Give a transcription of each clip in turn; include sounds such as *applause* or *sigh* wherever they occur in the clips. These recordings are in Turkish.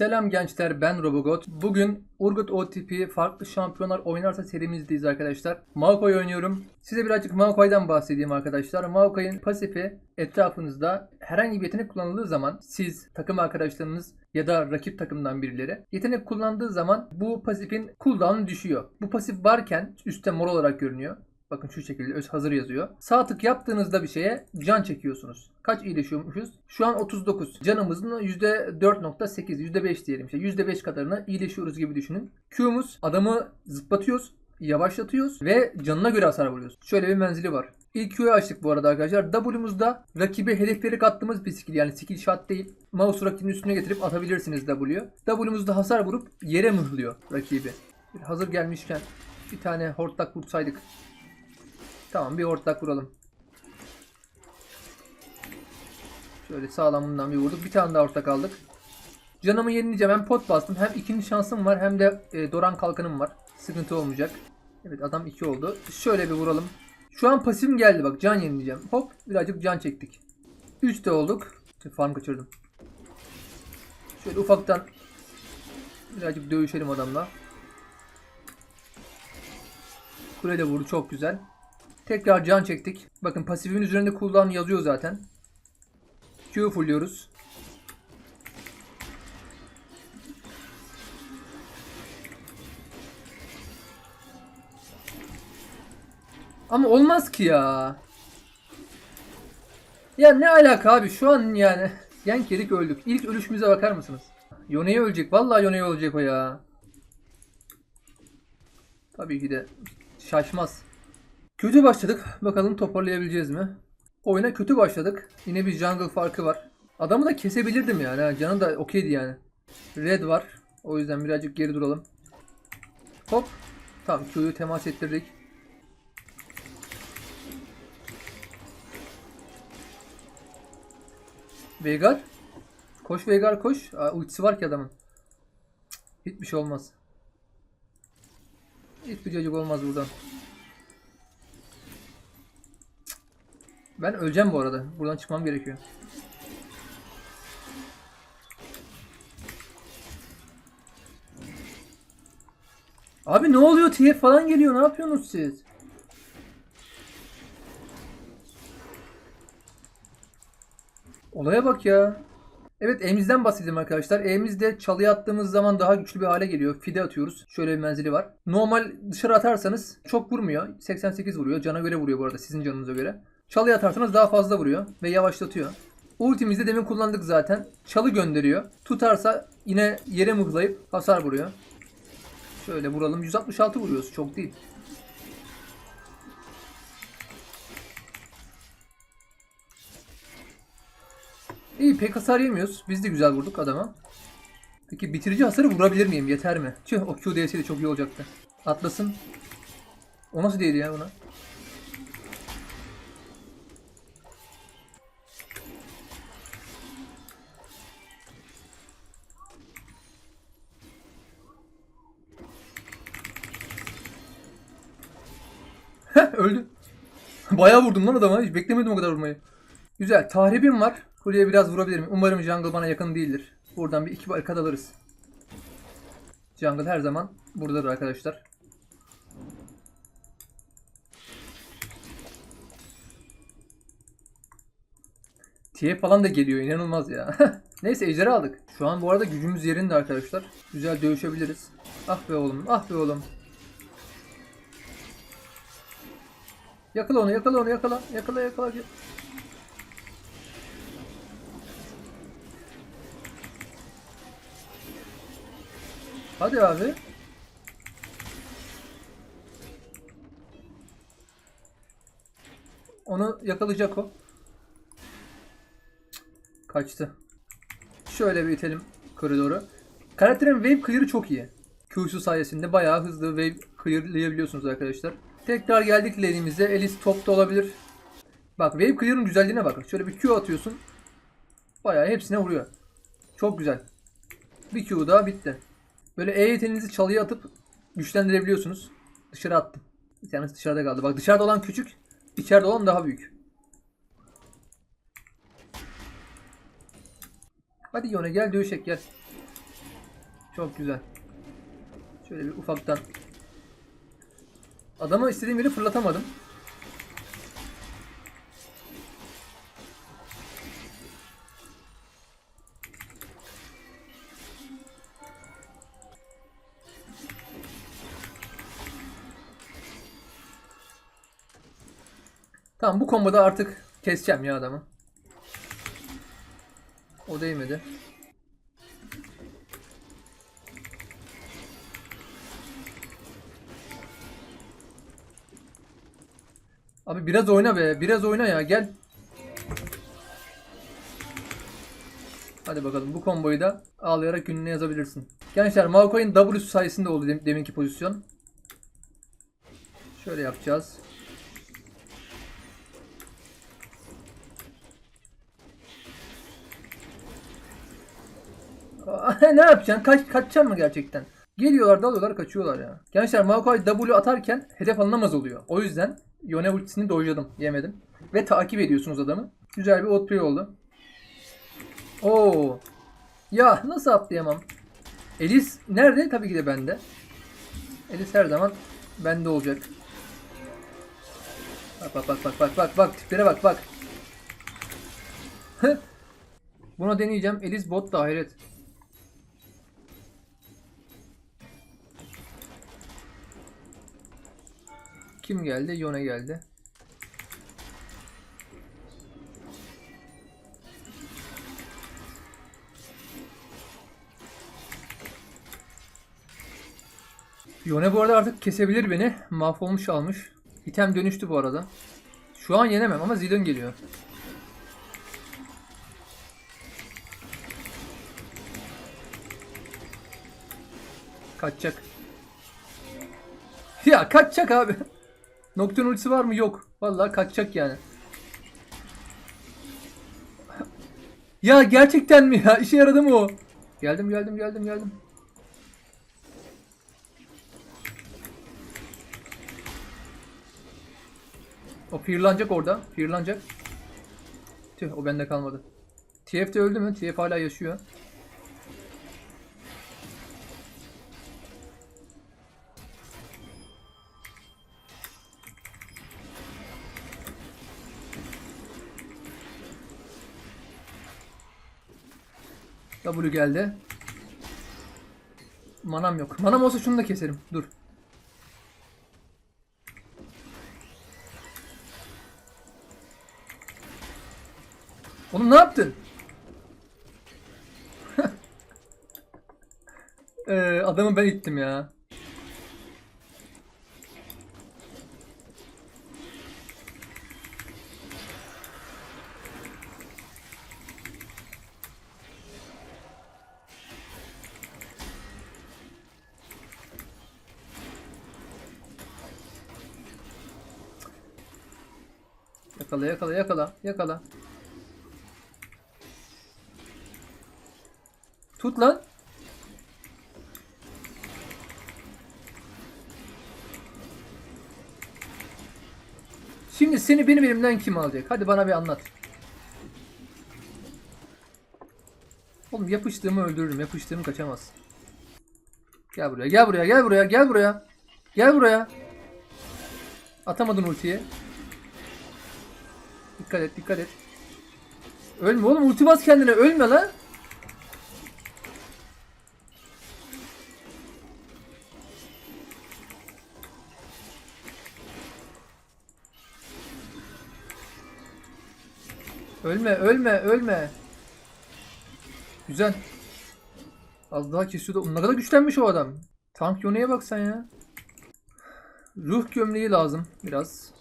Selam gençler ben Robogot. Bugün Urgut OTP farklı şampiyonlar oynarsa serimizdeyiz arkadaşlar. Maokai oynuyorum. Size birazcık Maokai'den bahsedeyim arkadaşlar. Maokai'nin pasifi etrafınızda herhangi bir yetenek kullanıldığı zaman siz, takım arkadaşlarınız ya da rakip takımdan birileri yetenek kullandığı zaman bu pasifin cooldown'u düşüyor. Bu pasif varken üstte mor olarak görünüyor. Bakın şu şekilde öz hazır yazıyor. Sağ tık yaptığınızda bir şeye can çekiyorsunuz. Kaç iyileşiyormuşuz? Şu an 39. Canımızın %4.8, %5 diyelim işte. %5 kadarına iyileşiyoruz gibi düşünün. Q'muz adamı zıplatıyoruz, yavaşlatıyoruz ve canına göre hasar vuruyoruz. Şöyle bir menzili var. İlk Q'yu açtık bu arada arkadaşlar. W'muzda rakibe hedefleri kattığımız bir skill yani skill shot değil. Mouse rakibin üstüne getirip atabilirsiniz W'yu. W'muzda hasar vurup yere mıhlıyor rakibi. Hazır gelmişken bir tane hortlak vursaydık Tamam bir ortak vuralım. Şöyle sağlamından bir vurduk. Bir tane daha ortak aldık. Canımı yenileyeceğim. Hem pot bastım. Hem ikinci şansım var. Hem de e, Doran kalkanım var. Sıkıntı olmayacak. Evet adam 2 oldu. Şöyle bir vuralım. Şu an pasifim geldi bak. Can yenileyeceğim. Hop birazcık can çektik. 3 de olduk. Farm kaçırdım. Şöyle ufaktan birazcık dövüşelim adamla. Kule de vurdu. Çok güzel. Tekrar can çektik. Bakın pasifin üzerinde cooldown yazıyor zaten. Q fullliyoruz. Ama olmaz ki ya. Ya ne alaka abi şu an yani. *laughs* Yank yedik öldük. İlk ölüşümüze bakar mısınız? Yone'ye ölecek. Vallahi Yone'ye ölecek o ya. Tabii ki de şaşmaz. Kötü başladık. Bakalım toparlayabileceğiz mi? Oyuna kötü başladık. Yine bir jungle farkı var. Adamı da kesebilirdim yani. Canı da okeydi yani. Red var. O yüzden birazcık geri duralım. Hop. Tamam Q'yu temas ettirdik. Veigar. Koş Veigar koş. Aa, ultisi var ki adamın. Hiçbir şey olmaz. Hiçbir cacık olmaz buradan. Ben öleceğim bu arada. Buradan çıkmam gerekiyor. Abi ne oluyor? TF falan geliyor. Ne yapıyorsunuz siz? Olaya bak ya. Evet E'mizden bahsedeyim arkadaşlar. E'mizde çalıya attığımız zaman daha güçlü bir hale geliyor. Fide atıyoruz. Şöyle bir menzili var. Normal dışarı atarsanız çok vurmuyor. 88 vuruyor. Cana göre vuruyor bu arada sizin canınıza göre. Çalıya atarsanız daha fazla vuruyor ve yavaşlatıyor. Ultimizde demin kullandık zaten. Çalı gönderiyor. Tutarsa yine yere mıhlayıp hasar vuruyor. Şöyle vuralım. 166 vuruyoruz. Çok değil. İyi pek hasar yemiyoruz. Biz de güzel vurduk adama. Peki bitirici hasarı vurabilir miyim? Yeter mi? Tüh o Q değseydi çok iyi olacaktı. Atlasın. O nasıl değdi ya buna? Öldü. Bayağı vurdum lan adama. Hiç beklemedim o kadar vurmayı. Güzel. Tahribim var. Kuleye biraz vurabilirim. Umarım jungle bana yakın değildir. Buradan bir iki barikat alırız. Jungle her zaman buradadır arkadaşlar. TF falan da geliyor. inanılmaz ya. *laughs* Neyse ejderi aldık. Şu an bu arada gücümüz yerinde arkadaşlar. Güzel dövüşebiliriz. Ah be oğlum. Ah be oğlum. Yakala onu, yakala onu, yakala. Yakala, yakala. Hadi abi. Onu yakalayacak o. Kaçtı. Şöyle bir itelim koridoru. Karakterin wave clear'ı çok iyi. Q'su sayesinde bayağı hızlı wave clear'layabiliyorsunuz arkadaşlar. Tekrar geldik lane'imize. Elis topta olabilir. Bak wave clear'ın güzelliğine bak. Şöyle bir Q atıyorsun. Bayağı hepsine vuruyor. Çok güzel. Bir Q daha bitti. Böyle E yeteneğinizi çalıya atıp güçlendirebiliyorsunuz. Dışarı attım. Bir tanesi dışarıda kaldı. Bak dışarıda olan küçük, içeride olan daha büyük. Hadi Yone gel dövüşek gel. Çok güzel. Şöyle bir ufaktan. Adamı istediğim yere fırlatamadım. Tamam bu komboda artık keseceğim ya adamı. O değmedi. Abi biraz oyna be. Biraz oyna ya. Gel. Hadi bakalım bu komboyu da ağlayarak gününe yazabilirsin. Gençler Maokoy'un W'su sayesinde oldu dem- deminki pozisyon. Şöyle yapacağız. *laughs* Ne yapacaksın? Kaç, kaçacaksın mı gerçekten? Geliyorlar dalıyorlar kaçıyorlar ya. Gençler Maokai W atarken hedef alınamaz oluyor. O yüzden Yone ultisini dojladım. Yemedim. Ve takip ediyorsunuz adamı. Güzel bir outplay oldu. Oo. Ya nasıl atlayamam? Elis nerede? Tabii ki de bende. Elis her zaman bende olacak. Bak bak bak bak bak bak bak tiplere bak bak. Buna deneyeceğim. Elis bot da hayret. Kim geldi? Yone geldi. Yone bu arada artık kesebilir beni. Mahvolmuş almış. İtem dönüştü bu arada. Şu an yenemem ama Zidane geliyor. Kaçacak. Ya kaçacak abi. Nocturne ultisi var mı? Yok. Vallahi kaçacak yani. Ya gerçekten mi ya? İşe yaradı mı o? Geldim geldim geldim geldim. O fearlanacak orada. Fearlanacak. Tüh o bende kalmadı. TF de öldü mü? TF hala yaşıyor. W geldi. Manam yok. Manam olsa şunu da keserim. Dur. Oğlum ne yaptın? *laughs* ee, adamı ben ittim ya. Yakala yakala yakala yakala. Tut lan. Şimdi seni benim elimden kim alacak? Hadi bana bir anlat. Oğlum yapıştığımı öldürürüm. Yapıştığım kaçamaz. Gel buraya, gel buraya, gel buraya, gel buraya. Gel buraya. Atamadın ultiyi. Dikkat et, dikkat et. Ölme oğlum, ulti bas kendine, ölme lan. Ölme, ölme, ölme. Güzel. Az daha kesiyordu. Ne kadar güçlenmiş o adam. Tank Yone'ye bak sen ya. Ruh gömleği lazım biraz.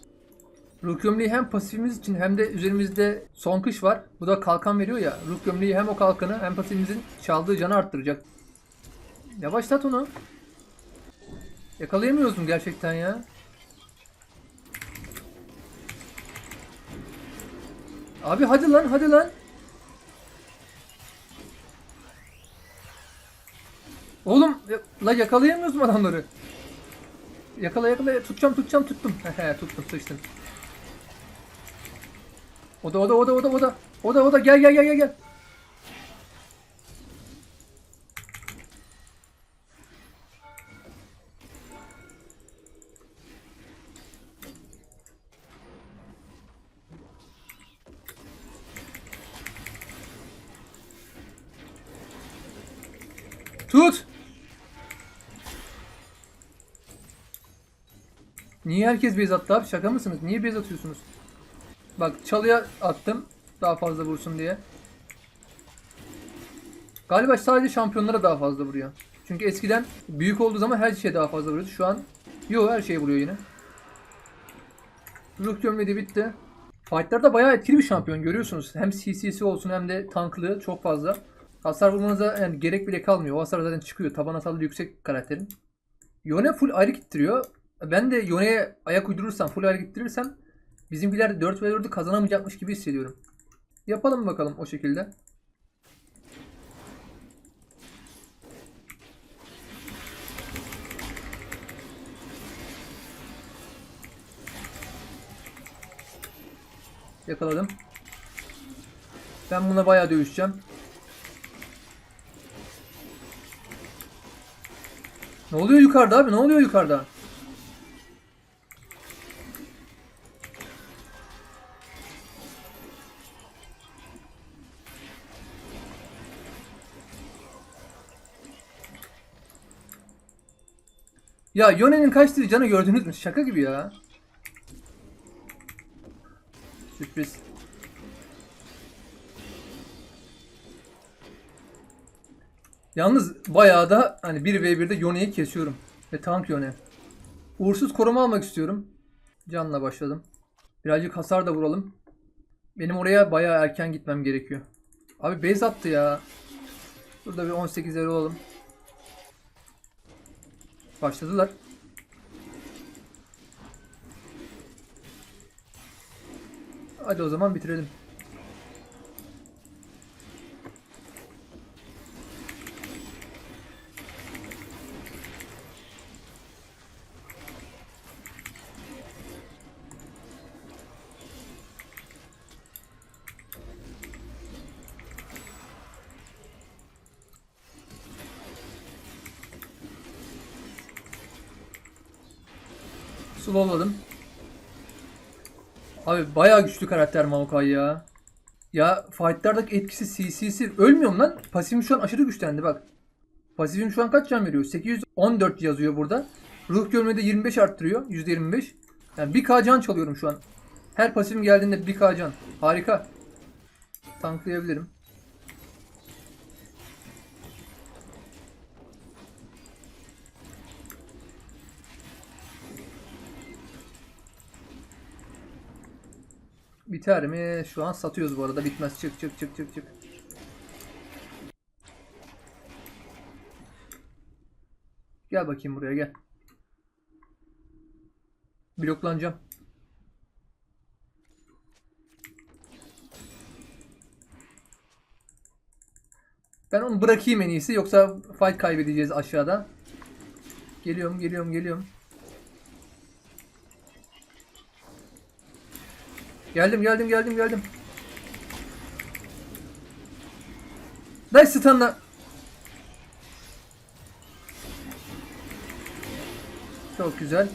Ruh gömleği hem pasifimiz için hem de üzerimizde son kış var. Bu da kalkan veriyor ya. Ruh gömleği hem o kalkanı hem pasifimizin çaldığı canı arttıracak. Yavaşlat onu. Yakalayamıyoruz mu gerçekten ya? Abi hadi lan hadi lan. Oğlum la yakalayamıyoruz mu adamları? Yakala yakala tutacağım tutacağım tuttum. *laughs* Tuttum sıçtım. O da o da o da o da o da. O da o da gel gel gel gel. Tut. Niye herkes bez attı abi? Şaka mısınız? Niye bez atıyorsunuz? Bak çalıya attım. Daha fazla vursun diye. Galiba sadece şampiyonlara daha fazla vuruyor. Çünkü eskiden büyük olduğu zaman her şeye daha fazla vuruyordu. Şu an yok her şeye vuruyor yine. Ruh gömledi bitti. Fight'larda bayağı etkili bir şampiyon görüyorsunuz. Hem CC'si olsun hem de tanklığı çok fazla. Hasar vurmanıza yani gerek bile kalmıyor. O hasar zaten çıkıyor. Taban hasarlı yüksek karakterin. Yone full ayrı gittiriyor. Ben de Yone'ye ayak uydurursam, full ayrı gittirirsem bizimkiler 4 ve 4'ü kazanamayacakmış gibi hissediyorum. Yapalım bakalım o şekilde. Yakaladım. Ben buna bayağı dövüşeceğim. Ne oluyor yukarıda abi? Ne oluyor yukarıda? Ya Yone'nin kaç tiri canı gördünüz mü? Şaka gibi ya. Sürpriz. Yalnız bayağı da hani 1v1'de Yone'yi kesiyorum. Ve tank Yone. Uğursuz koruma almak istiyorum. Canla başladım. Birazcık hasar da vuralım. Benim oraya bayağı erken gitmem gerekiyor. Abi base attı ya. Burada bir 18 yer olalım. Başladılar. Hadi o zaman bitirelim. Slowladım. Abi bayağı güçlü karakter Maokai ya. Ya fightlardaki etkisi CC'si ölmüyorum lan. Pasifim şu an aşırı güçlendi bak. Pasifim şu an kaç can veriyor? 814 yazıyor burada. Ruh görmede 25 arttırıyor. %25. Yani 1k can çalıyorum şu an. Her pasifim geldiğinde 1k can. Harika. Tanklayabilirim. Biter mi? Şu an satıyoruz bu arada. Bitmez. Çık çık çık çık çık. Gel bakayım buraya gel. Bloklanacağım. Ben onu bırakayım en iyisi yoksa fight kaybedeceğiz aşağıda. Geliyorum geliyorum geliyorum. Geldim geldim geldim geldim. Nice stunla. Çok güzel.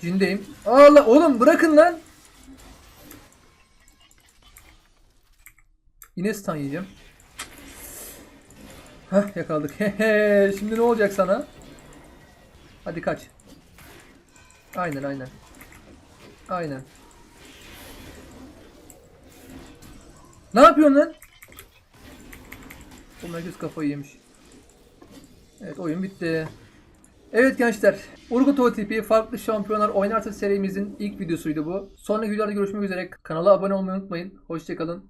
Cindeyim. Allah oğlum bırakın lan. Yine stun yiyeceğim. Hah yakaladık. *laughs* Şimdi ne olacak sana? Hadi kaç. Aynen aynen. Aynen. Ne yapıyorsun lan? Bu herkes kafayı yemiş. Evet oyun bitti. Evet gençler. Urgut OTP farklı şampiyonlar oynarsa serimizin ilk videosuydu bu. Sonraki videolarda görüşmek üzere. Kanala abone olmayı unutmayın. Hoşçakalın.